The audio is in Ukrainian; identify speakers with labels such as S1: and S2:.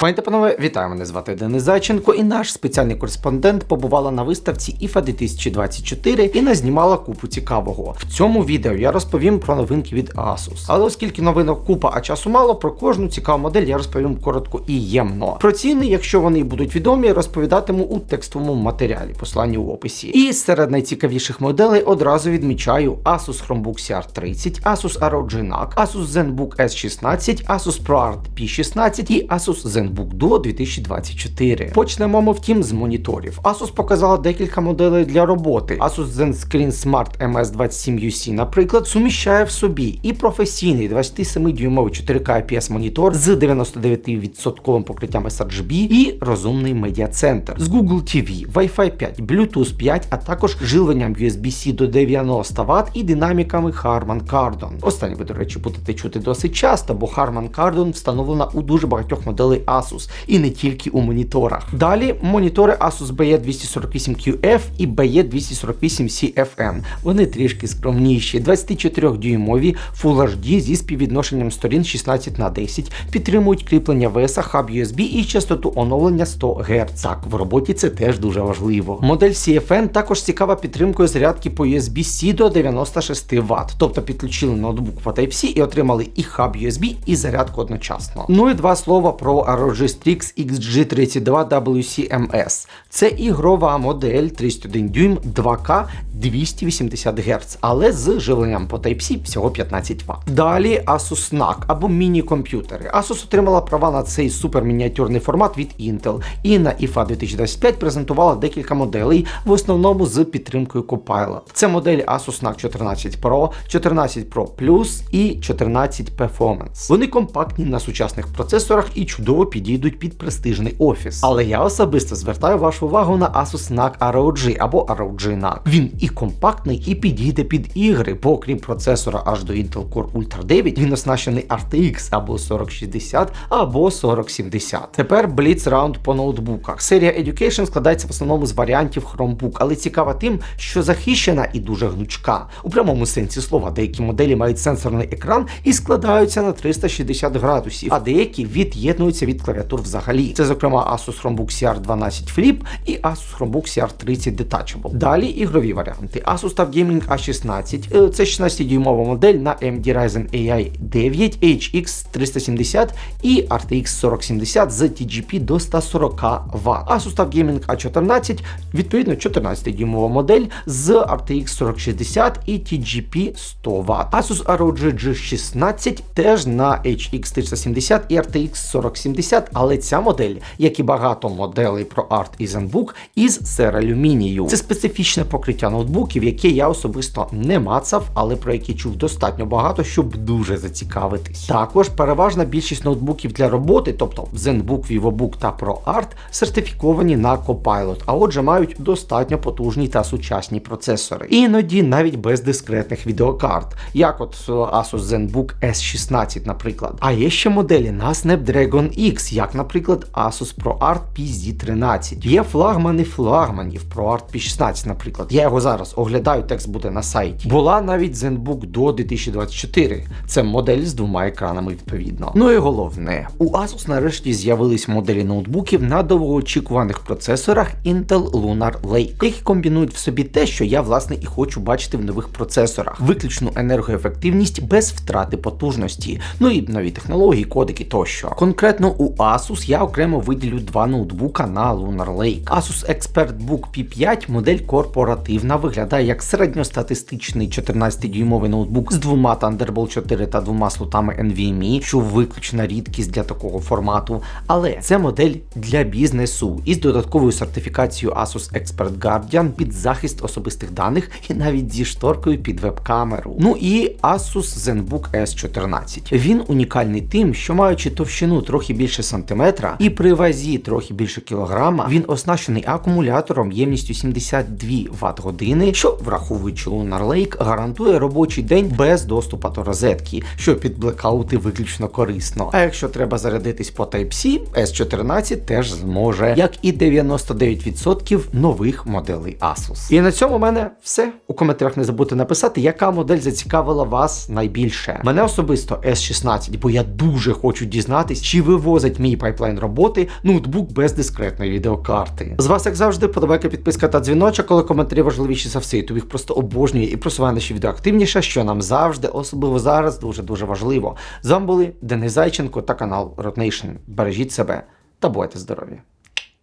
S1: Пані панове, вітаю, мене звати Денис Зайченко, і наш спеціальний кореспондент побувала на виставці IFA 2024 і назнімала купу цікавого. В цьому відео я розповім про новинки від Asus. Але оскільки новинок купа, а часу мало, про кожну цікаву модель я розповім коротко і ємно. Про ціни, якщо вони будуть відомі, розповідатиму у текстовому матеріалі, посланні в описі. І серед найцікавіших моделей одразу відмічаю Asus Chromebook CR30, Asus ROG NUC, Asus ZenBook S16, Asus ProArt P16 і Asus ZenBook Duo 2024. Почнемо ми втім з моніторів. Asus показала декілька моделей для роботи. Asus ZenScreen Smart MS27UC, наприклад, суміщає в собі і професійний 27-дюймовий 4K IPS монітор з 99% покриттям sRGB і розумний медіа-центр з Google TV, Wi-Fi 5, Bluetooth 5, а також живленням USB-C до 90 Вт і динаміками Harman Kardon. Останнє ви, до речі, будете чути досить часто, бо Harman Kardon встановлена у дуже багатьох моделей Asus і не тільки у моніторах. Далі монітори Asus BE248QF і BE248CFN. Вони трішки скромніші, 24-дюймові Full HD зі співвідношенням сторін 16 на 10, підтримують кріплення VSA, хаб USB і частоту оновлення 100 Гц. Так, в роботі це теж дуже важливо. Модель CFN також цікава підтримкою зарядки по USB-C до 96 Вт, тобто підключили ноутбук по Type-C і отримали і хаб USB, і зарядку одночасно. Ну і два слова про ROG Strix XG32WCMS. Це ігрова модель 31 дюйм 2К 280 Гц, але з живленням по Type-C всього 15 Вт. Далі Asus NUC або міні-комп'ютери. Asus отримала права на цей супермініатюрний формат від Intel і на IFA 2025 презентувала декілька моделей, в основному з підтримкою Copilot. Це моделі Asus NUC 14 Pro, 14 Pro Plus і 14 Performance. Вони компактні на сучасних процесорах і чудово підійдуть під престижний офіс. Але я особисто звертаю вашу увагу на Asus NUC ROG або ROG NUC. Він і компактний, і підійде під ігри, бо крім процесора аж до Intel Core Ultra 9, він оснащений RTX або 4060 або 4070. Тепер Blitz Round по ноутбуках. Серія Education складається в основному з варіантів Chromebook, але цікава тим, що захищена і дуже гнучка. У прямому сенсі слова, деякі моделі мають сенсорний екран і складаються на 360 градусів, а деякі від'єднуються від клавіатур взагалі. Це, зокрема, Asus Chromebook CR12 Flip і Asus Chromebook CR30 Detachable. Далі ігрові варіанти. Asus TUF Gaming A16, е, це 16-дюймова модель на AMD Ryzen AI 9 HX 370 і RTX 4070 з TGP до 140 Вт. Asus TUF Gaming A14, відповідно 14-дюймова модель з RTX 4060 і TGP 100 Вт. Asus ROG G16 теж на HX 370 і RTX 4070, але ця модель, як і багато моделей про Art ZenBook, із сералюмінію. Це специфічне покриття ноутбуків, яке я особисто не мацав, але про які чув достатньо багато, щоб дуже зацікавитись. Також переважна більшість ноутбуків для роботи, тобто ZenBook, VivoBook та ProArt, сертифіковані на Copilot, а отже мають достатньо потужні та сучасні процесори. Іноді навіть без дискретних відеокарт, як от е, Asus ZenBook S16, наприклад. А є ще моделі на Snapdragon X, як, наприклад, Asus ProArt PZ13. Є флагмани флагманів ProArt P16, наприклад. Я його зараз оглядаю, текст буде на сайті. Була навіть ZenBook до 2024. Це модель з двома екранами відповідно. Ну і головне, у Asus нарешті з'явились моделі ноутбуків на довгоочікуваних процесорах Intel Lunar Lake, які комбінують в собі те, що я власне і хочу бачити в нових процесорах: виключну енергоефективність без втрати потужності, ну і нові технології, кодики тощо. Конкретно у Asus я окремо виділю два ноутбука на Lunar Lake. Asus ExpertBook P5 модель корпоративна виглядає як середньостатистичний 14-дюймовий ноутбук з двома Thunderbolt 4 та двома слотами NVMe, що виключна рідкість для такого формату. Але це модель для бізнесу із додатковою сертифікацією Asus Expert Guardian під захист особистих даних і навіть зі шторкою під веб-камеру. Ну і Asus ZenBook S14. Він унікальний тим, що маючи товщину трохи більше більше сантиметра, і при вазі трохи більше кілограма, він оснащений акумулятором ємністю 72 Вт години, що, враховуючи Lunar Lake, гарантує робочий день без доступу до розетки, що під блекаути виключно корисно. А якщо треба зарядитись по Type-C, S14 теж зможе, як і 99% нових моделей Asus. І на цьому у мене все. У коментарях не забудьте написати, яка модель зацікавила вас найбільше. Мене особисто S16, бо я дуже хочу дізнатись, чи вивозить мій пайплайн роботи ноутбук без дискретної відеокарти. З вас, як завжди, подобайка, підписка та дзвіночок, коли коментарі важливіші за все. YouTube їх просто обожнює і просуває наші відео активніше, що нам завжди, особливо зараз, дуже дуже важливо. З вами були Денис Зайченко та канал Road Nation. Бережіть себе та будьте здорові!